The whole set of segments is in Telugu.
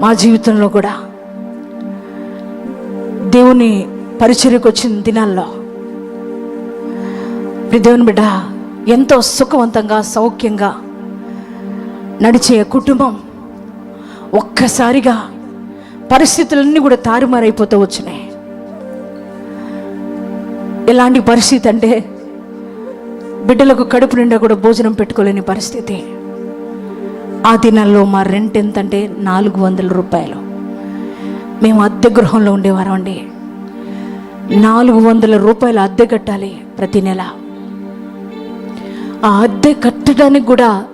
మా జీవితంలో కూడా. దేవుని పరిచర్యకు వచ్చిన దినాల్లో. మీ దేవుని బిడ్డ ఎంతో సుఖవంతంగా సౌఖ్యంగా నడిచే కుటుంబం ఒక్కసారిగా పరిస్థితులన్నీ కూడా తారుమారైపోతూ వచ్చినాయి. ఎలాంటి పరిస్థితి అంటే బిడ్డలకు కడుపు నిండా కూడా భోజనం పెట్టుకోలేని పరిస్థితి. ఆ దినాల్లో మా రెంట్ ఎంతంటే నాలుగు వందల రూపాయలు. మేము అద్దె గృహంలో ఉండేవారం అండి నాలుగు వందల రూపాయలు అద్దె కట్టాలి ప్రతి నెల. ఆ అద్దె కట్టడానికి కూడా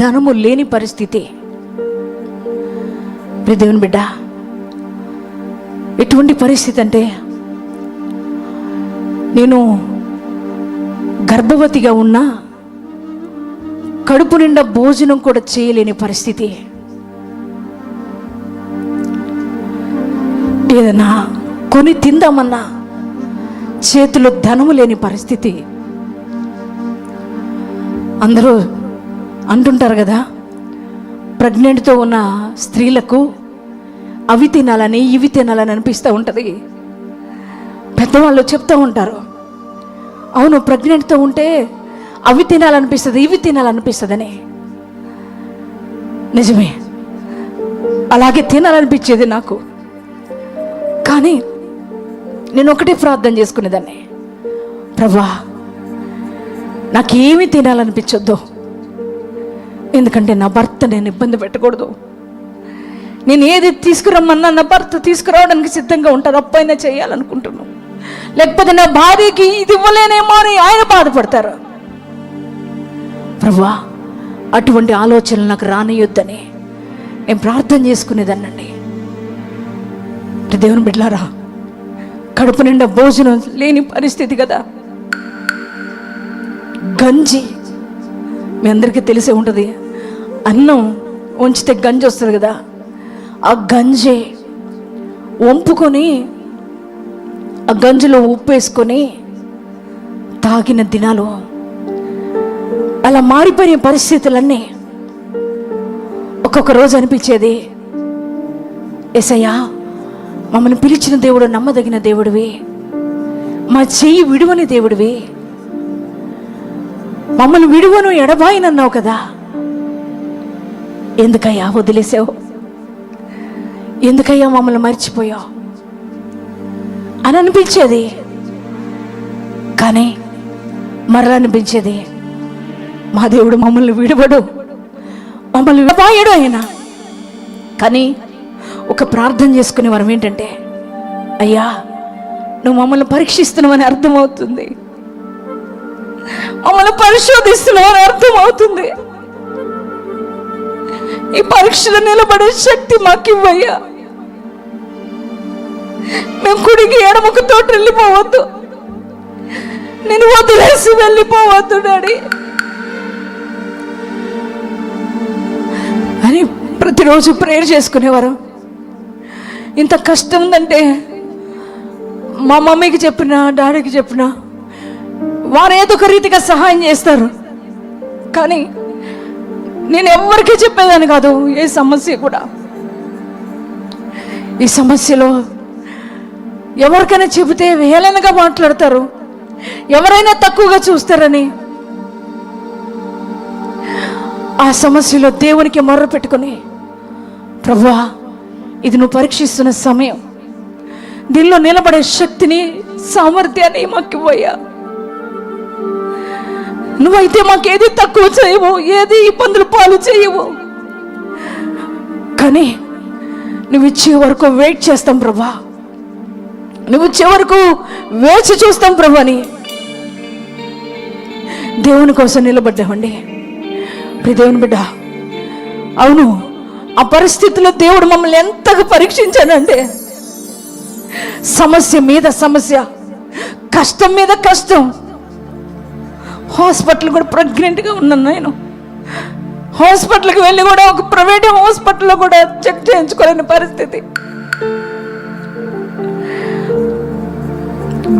ధనము లేని పరిస్థితి. దేవుని బిడ్డ ఎటువంటి పరిస్థితి అంటే నేను గర్భవతిగా ఉన్నా కడుపు నిండా భోజనం కూడా చేయలేని పరిస్థితి. ఏదైనా కొని తిందామన్నా చేతిలో ధనము లేని పరిస్థితి. అందరూ అంటుంటారు కదా ప్రెగ్నెంట్తో ఉన్న స్త్రీలకు అవి తినాలని ఇవి తినాలని అనిపిస్తూ ఉంటుంది. పెద్దవాళ్ళు చెప్తూ ఉంటారు అవును ప్రెగ్నెంట్తో ఉంటే అవి తినాలనిపిస్తుంది ఇవి తినాలనిపిస్తుందని. నిజమే. అలాగే తినాలనిపించేది నాకు. కానీ నేను ఒకటే ప్రార్థన చేసుకునేదాన్ని. ప్రభా నాకేమి తినాలనిపించొద్దు. ఎందుకంటే నా భర్త నేను ఇబ్బంది పెట్టకూడదు. నేను ఏది తీసుకురమ్మన్నా నా భర్త తీసుకురావడానికి సిద్ధంగా ఉంటారు అప్పైనా చేయాలనుకుంటున్నాను. లేకపోతే నా భార్యకి ఇది ఇవ్వలేనేమో అని ఆయన బాధపడతారు. ప్రభా అటువంటి ఆలోచనలు నాకు రానియొద్దని. నేను ప్రార్థన చేసుకునేదాన్నండి. అంటే దేవుని బిడ్లారా కడుపు నిండా భోజనం లేని పరిస్థితి కదా. గంజి మీ అందరికీ తెలిసే ఉంటుంది. అన్నం ఉంచితే గంజి వస్తుంది కదా. ఆ గంజి వంపుకొని ఆ గంజిలో ఉప్పు వేసుకొని తాగిన దినాలు అలా మారిపోయిన పరిస్థితులన్నీ ఒక్కొక్క రోజు అనిపించేది. ఎసయ్యా మమ్మల్ని పిలిచిన దేవుడు నమ్మదగిన దేవుడివి. మా చెయ్యి విడువని దేవుడివి. మమ్మల్ని విడువను ఎడబాయినన్నావు కదా. ఎందుకయ్యా వదిలేసావు? ఎందుకయ్యా మమ్మల్ని మర్చిపోయావు? అని అనిపించేది. కానీ మరలా అనిపించేది మా దేవుడు మమ్మల్ని విడవడు. మమ్మల్ని విడబాయడు ఆయన. కానీ ఒక ప్రార్థన చేసుకునే వరం ఏంటంటే అయ్యా నువ్వు మమ్మల్ని పరీక్షిస్తున్నావని అర్థమవుతుంది. మమ్మల్ని పరిశోధిస్తున్నావని అర్థమవుతుంది. ఈ పరీక్షలో నిలబడే శక్తి మాకివ్వయ్యా. మేము కుడికి ఎడమకు తోటి వెళ్ళిపోవద్దు నేను వదిలేసి వెళ్ళిపోవద్దు డాడీ. అని ప్రతిరోజు ప్రేయర్ చేసుకునేవారు. ఇంత కష్టం ఉందంటే మా మమ్మీకి చెప్పిన డాడీకి చెప్పిన వారు ఏదో ఒక రీతిగా సహాయం చేస్తారు. కానీ నేను ఎవరికీ చెప్పేదాన్ని కాదు ఏ సమస్య కూడా. ఈ సమస్యలో ఎవరికైనా చెబితే వేలనగా మాట్లాడతారు. ఎవరైనా తక్కువగా చూస్తారని ఆ సమస్యలో దేవునికి మొర్ర పెట్టుకుని ప్రభువా ఇది నువ్వు పరీక్షిస్తున్న సమయం. దీనిలో నిలబడే శక్తిని సామర్థ్యాన్ని మాకు ఇవ్వయ్యా. నువ్వైతే మాకేది తక్కువ చేయవు ఏది ఇబ్బందులు పాలు చేయవు. కానీ నువ్వు ఇచ్చే వరకు వెయిట్ చేస్తాం ప్రభా. నువ్వు ఇచ్చే వరకు వేచి చూస్తాం ప్రభాని దేవుని కోసం నిలబడ్డామండి. దేవుని బిడ్డ? అవును ఆ పరిస్థితిలో దేవుడు మమ్మల్ని ఎంతగా పరీక్షించాడంటే సమస్య మీద సమస్య కష్టం మీద కష్టం. హాస్పిటల్ కూడా ప్రెగ్నెంట్గా ఉన్నాను నేను. హాస్పిటల్కి వెళ్ళి కూడా ఒక ప్రైవేట్ హాస్పిటల్లో కూడా చెక్ చేయించుకోలేని పరిస్థితి.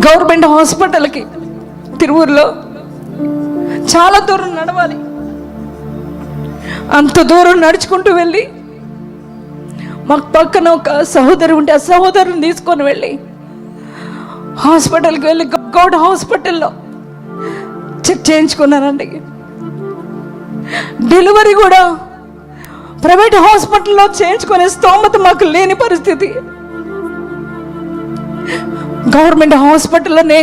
గవర్నమెంట్ హాస్పిటల్కి తిరువూరులో చాలా దూరం నడవాలి. అంత దూరం నడుచుకుంటూ వెళ్ళి మాకు పక్కన ఒక సహోదరు ఉంటే ఆ సహోదరుని తీసుకొని వెళ్ళి హాస్పిటల్కి వెళ్ళి గౌడ్ హాస్పిటల్లో చెక్ చేయించుకున్నానండి డెలివరీ కూడా ప్రైవేట్ హాస్పిటల్లో చేయించుకునే స్తోమత మాకు లేని పరిస్థితి. గవర్నమెంట్ హాస్పిటల్లోనే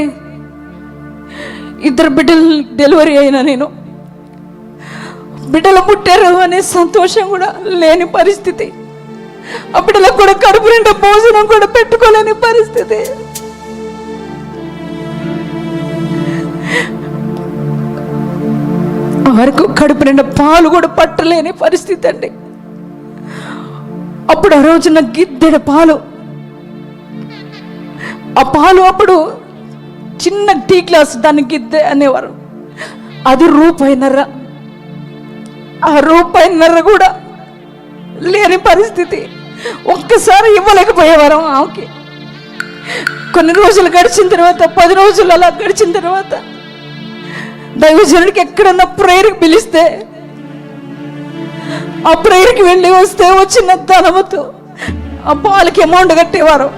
ఇద్దరు బిడ్డలు డెలివరీ అయినా నేను. బిడ్డలు పుట్టారు అనే సంతోషం కూడా లేని పరిస్థితి. ఆ బిడ్డలకు కూడా కడుపు నిండా భోజనం కూడా పెట్టుకోలేని పరిస్థితి. వరకు కడుపు నిండా పాలు కూడా పట్టలేని పరిస్థితి అండి. అప్పుడు ఆ రోజున గిద్దెడ పాలు. ఆ పాలు అప్పుడు చిన్న టీ గ్లాస్ దాన్ని గిద్దె అనేవారు. అది రూపాయినరా ఆ రూపాయిన్నర కూడా లేని పరిస్థితి. ఒక్కసారి ఇవ్వలేకపోయేవారు ఆమెకి. కొన్ని రోజులు గడిచిన తర్వాత పది రోజులు అలా గడిచిన తర్వాత దైవజనుడికి ఎక్కడన్నా ప్రేయర్కి పిలిస్తే ఆ ప్రేయర్కి వెళ్ళి వస్తే వచ్చిన ధనముతో ఆ పాలకి అమౌంట్ కట్టేవారు.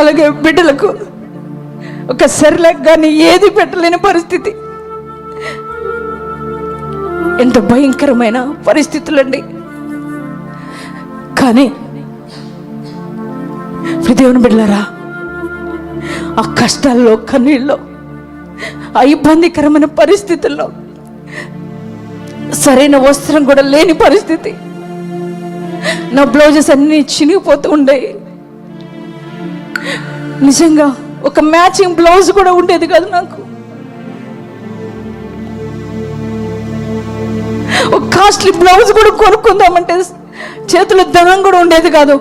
అలాగే బిడ్డలకు ఒక సెర్లెక్ కానీ ఏది పెట్టలేని పరిస్థితి. ఎంత భయంకరమైన పరిస్థితులండి. కానీ దేవుని బిడ్డలారా ఆ కష్టాల్లో కన్నీళ్ళలో ఆ ఇబ్బందికరమైన పరిస్థితుల్లో సరైన వస్త్రం కూడా లేని పరిస్థితి. నా బ్లౌజెస్ అన్నీ చినిగిపోతూ ఉండేవి నిజంగా ఒక మ్యాచింగ్ బ్లౌజ్ కూడా ఉండేది కాదు నాకు. ఒక కాస్ట్లీ బ్లౌజ్ కూడా కొనుక్కుందామంటే చేతిలో ధనం కూడా ఉండేది కాదు.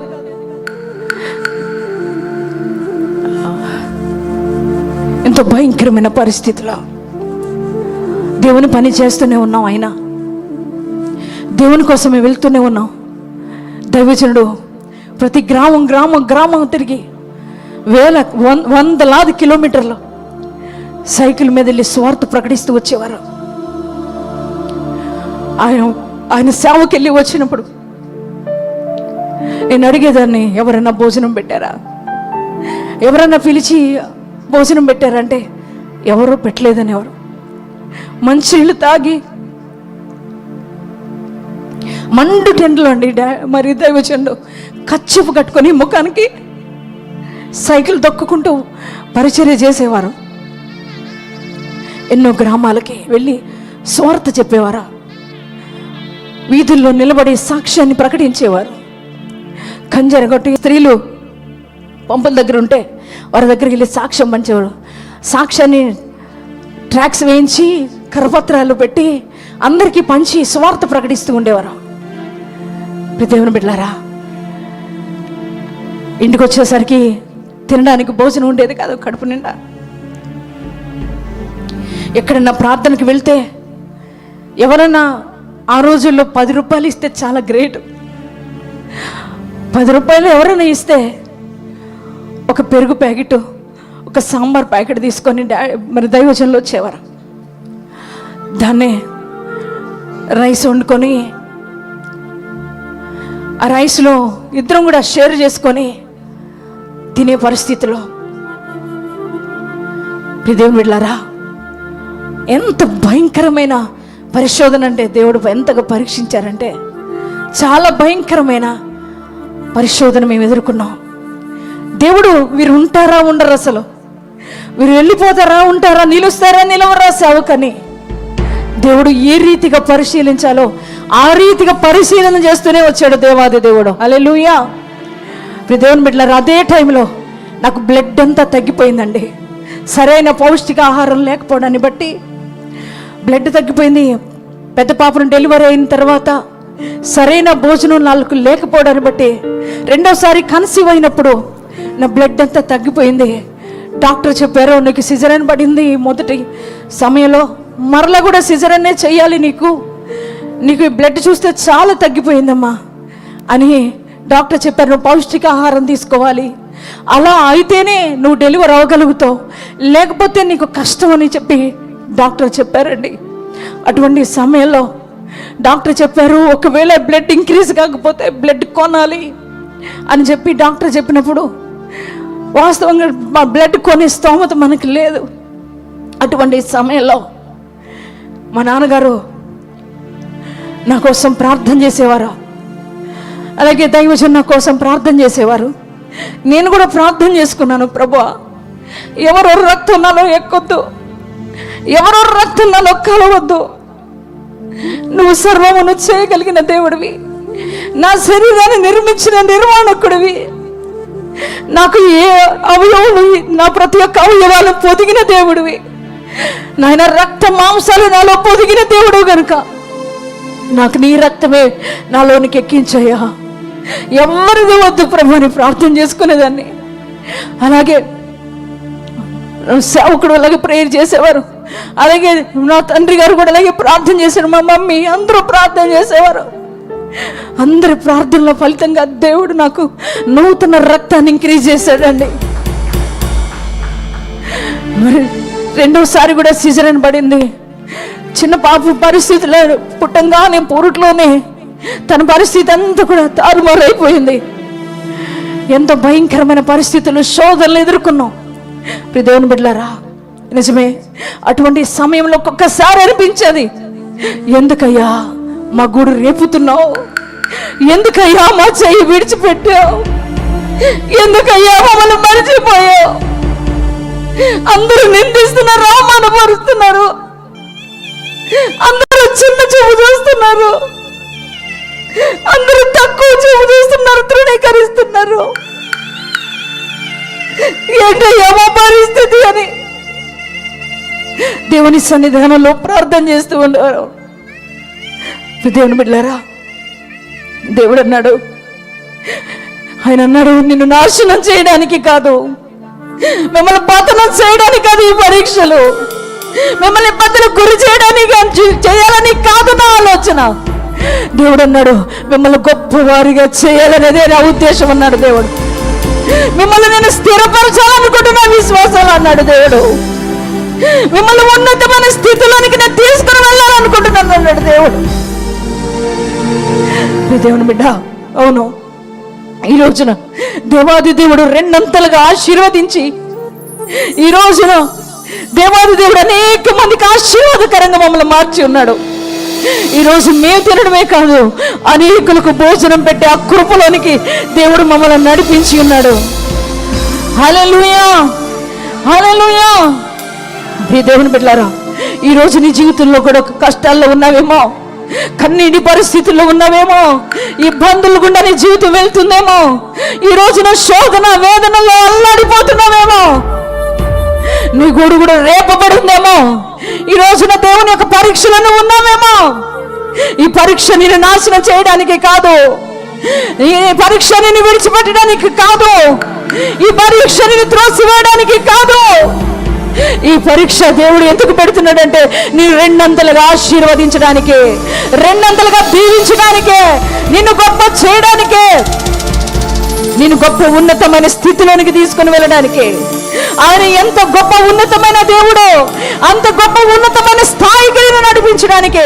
ఎంతో భయంకరమైన పరిస్థితిలో దేవుని పని చేస్తూనే ఉన్నాం ఆయన. దేవుని కోసమే వెళ్తూనే ఉన్నాం. దైవజనుడు ప్రతి గ్రామం గ్రామం గ్రామం తిరిగి వేల వం వందలాది కిలోమీటర్లు సైకిల్ మీద వెళ్ళి స్వార్థ ప్రకటిస్తూ వచ్చేవారు. ఆయన ఆయన సేవకి వెళ్ళి వచ్చినప్పుడు నేను అడిగేదాన్ని ఎవరైనా భోజనం పెట్టారా? ఎవరైనా పిలిచి భోజనం పెట్టారంటే ఎవరూ పెట్టలేదని ఎవరు? మంచి నీళ్ళు తాగి మండు టెండ్లు అండి మరి దైవచండు కచ్చిపు కట్టుకొని ముఖానికి సైకిల్ దొక్కుకుంటూ పరిచర్య చేసేవారు. ఎన్నో గ్రామాలకి వెళ్ళి స్వార్థ చెప్పేవారా? వీధుల్లో నిలబడి సాక్ష్యాన్ని ప్రకటించేవారు. కంజరగొట్టి స్త్రీలు పంపుల దగ్గర ఉంటే వారి దగ్గరికి వెళ్ళి సాక్ష్యం పంచేవాడు సాక్ష్యాన్ని ట్రాక్స్ వేయించి కరపత్రాలు పెట్టి అందరికీ పంచి స్వార్థ ప్రకటిస్తూ ఉండేవారు. దేవుని బిడ్డలారా ఇంటికి వచ్చేసరికి తినడానికి భోజనం ఉండేది కాదు కడుపు నిండా. ఎక్కడన్నా ప్రార్థనకి వెళ్తే ఎవరన్నా ఆ రోజుల్లో పది రూపాయలు ఇస్తే చాలా గ్రేట్. పది రూపాయలు ఎవరైనా ఇస్తే ఒక పెరుగు ప్యాకెట్ ఒక సాంబార్ ప్యాకెట్ తీసుకొని మరి దైవజనంలో వచ్చేవారు. దాన్నే రైస్ వండుకొని ఆ రైస్లో ఇద్దరం కూడా షేర్ చేసుకొని తినే పరిస్థితిలో. దేవుని ఎంత భయంకరమైన పరిశోధన అంటే దేవుడు ఎంతగా పరీక్షించారంటే చాలా భయంకరమైన పరిశోధన మేము ఎదుర్కొన్నాం. దేవుడు వీరు ఉంటారా ఉండరు అసలు? వీరు వెళ్ళిపోతారా ఉంటారా? నిలుస్తారా నిలవరా సేవకని దేవుడు ఏ రీతిగా పరిశీలించాలో ఆ రీతిగా పరిశీలన చేస్తూనే వచ్చాడు దేవాది దేవుడు. అలే లూయా దేవుని బిడ్డలారు అదే టైంలో నాకు బ్లడ్ అంతా తగ్గిపోయిందండి. సరైన పౌష్టిక ఆహారం లేకపోవడాన్ని బట్టి బ్లడ్ తగ్గిపోయింది. పెద్ద పాపను డెలివరీ అయిన తర్వాత సరైన భోజనం నాకు లేకపోవడాన్ని బట్టి రెండోసారి కన్సీవ్ అయినప్పుడు నా బ్లడ్ అంతా తగ్గిపోయింది. డాక్టర్ చెప్పారు నీకు సిజరన్ పడింది మొదటి సమయంలో. మరలా కూడా సిజరన్నే చేయాలి నీకు. నీకు ఈ బ్లడ్ చూస్తే చాలా తగ్గిపోయిందమ్మా అని డాక్టర్ చెప్పారు. నువ్వు పౌష్టికాహారం తీసుకోవాలి. అలా అయితేనే నువ్వు డెలివర్ అవ్వగలుగుతావు. లేకపోతే నీకు కష్టం అని చెప్పి డాక్టర్ చెప్పారండి. అటువంటి సమయంలో డాక్టర్ చెప్పారు ఒకవేళ బ్లడ్ ఇంక్రీజ్ కాకపోతే బ్లడ్ కొనాలి అని చెప్పి డాక్టర్ చెప్పినప్పుడు వాస్తవంగా మా బ్లడ్ కొనే స్తోమత మనకు లేదు. అటువంటి సమయంలో మా నాన్నగారు నా కోసం ప్రార్థన చేసేవారు. అలాగే దైవజన్ నా కోసం ప్రార్థన చేసేవారు. నేను కూడా ప్రార్థన చేసుకున్నాను ప్రభా ఎవరు రక్తం నాలో ఎక్కొద్దు ఎవరో రక్తం నాలో కలవద్దు. నువ్వు సర్వమును చేయగలిగిన దేవుడివి. నా శరీరాన్ని నిర్మించిన నిర్మాణకుడివి. నాకు ఏ అవయవాలు నా ప్రతి ఒక్క అవయవాలు పొదిగిన దేవుడివి. నాయన రక్త మాంసాలు నాలో పొదిగిన దేవుడు గనుక నాకు నీ రక్తమే నాలోనికి ఎక్కించయ్యా ఎవరిది వద్దు ప్రభు అని ప్రార్థన చేసుకునేదాన్ని. అలాగే సేవకుడు అలాగే ప్రేయర్ చేసేవారు. అలాగే నా తండ్రి గారు కూడా అలాగే ప్రార్థన చేశారు. మా మమ్మీ అందరూ ప్రార్థన చేసేవారు. అందరి ప్రార్థనల ఫలితంగా దేవుడు నాకు నూతన రక్తాన్ని ఇంక్రీజ్ చేశాడండి. మరి రెండోసారి కూడా సీజరన్ పడింది. చిన్న పాప పరిస్థితిలో పుట్టంగానే పూరుట్లోనే తన పరిస్థితి అంతా కూడా తారుమారైపోయింది. ఎంతో భయంకరమైన పరిస్థితులు శోధనలు ఎదుర్కొన్నాం. ప్రిదేవుని బిడ్డలారా నిజమే అటువంటి సమయంలో ఒక్కొక్కసారి అనిపించేది. ఎందుకయ్యా మా గుడి రేపుతున్నావు? ఎందుకయ్యా మా చెయ్యి విడిచిపెట్టావు? ఎందుకయ్యా మమ్మల్ని మరిచిపోయావు? అందరూ నిందిస్తున్నారు అవమానపరుస్తున్నారు అందరూ చిన్న చూపు చూస్తున్నారు. అందరూ తక్కువ చూపు చూస్తున్నారు తృణీకరిస్తున్నారు. ఏంటయ్యా మా పరిస్థితి అని? దేవుని సన్నిధానంలో ప్రార్థన చేస్తూ ఉండేవారు దేవుని బిడ్డారా దేవుడు అన్నాడు ఆయన అన్నాడు నిన్ను నాశనం చేయడానికి కాదు మిమ్మల్ని పతనం చేయడానికి కాదు ఈ పరీక్షలు. మిమ్మల్ని పతనం గురి చేయడానికి చేయాలని కాదు నా ఆలోచన. దేవుడు అన్నాడు మిమ్మల్ని గొప్పవారిగా చేయాలనేదే నా ఉద్దేశం అన్నాడు దేవుడు. మిమ్మల్ని నేను స్థిరపరచాలనుకుంటున్నా విశ్వాసాలు అన్నాడు దేవుడు. మిమ్మల్ని ఉన్నతమైన స్థితిలోనికి నేను తీసుకుని వెళ్ళాలనుకుంటున్నాను అన్నాడు దేవుడు. దేవుని బిడ్డ అవును. ఈ రోజున దేవాది దేవుడు రెండంతలుగా ఆశీర్వదించి ఈ రోజున దేవాది దేవుడు అనేక మందికి ఆశీర్వాదకరంగా మమ్మల్ని మార్చి ఉన్నాడు. ఈ రోజు మేము తినడమే కాదు అనేకులకు భోజనం పెట్టే ఆ కృపలోనికి దేవుడు మమ్మల్ని నడిపించి ఉన్నాడు. హల్లెలూయా! హల్లెలూయా! ప్రియ దేవుని పెట్టారా ఈ రోజు నీ జీవితంలో కూడా ఒక కష్టాల్లో ఉన్నావేమో కన్నీటి పరిస్థితుల్లో ఉన్నావేమో ఇబ్బందులు గుండా నీ జీవితం వెళ్తుందేమో ఈ రోజున శోధన వేదనలో అల్లాడిపోతున్నావేమో నీ గూడు కూడా రేపబడిందేమో ఈ రోజున దేవుని యొక్క పరీక్షలను ఉన్నావేమో ఈ పరీక్ష నేను నాశనం చేయడానికి కాదు ఈ పరీక్ష నేను విడిచిపెట్టడానికి కాదు ఈ పరీక్ష నేను త్రోసివేయడానికి కాదు. ఈ పరీక్ష దేవుడు ఎందుకు పెడుతున్నాడంటే నీ రెండంతలుగా ఆశీర్వదించడానికి రెండంతలుగా దీవించడానికే నిన్ను గొప్ప చేయడానికే నేను గొప్ప ఉన్నతమైన స్థితిలోనికి తీసుకుని వెళ్ళడానికి. ఆయన ఎంత గొప్ప ఉన్నతమైన దేవుడో అంత గొప్ప ఉన్నతమైన స్థాయికి నేను నడిపించడానికి.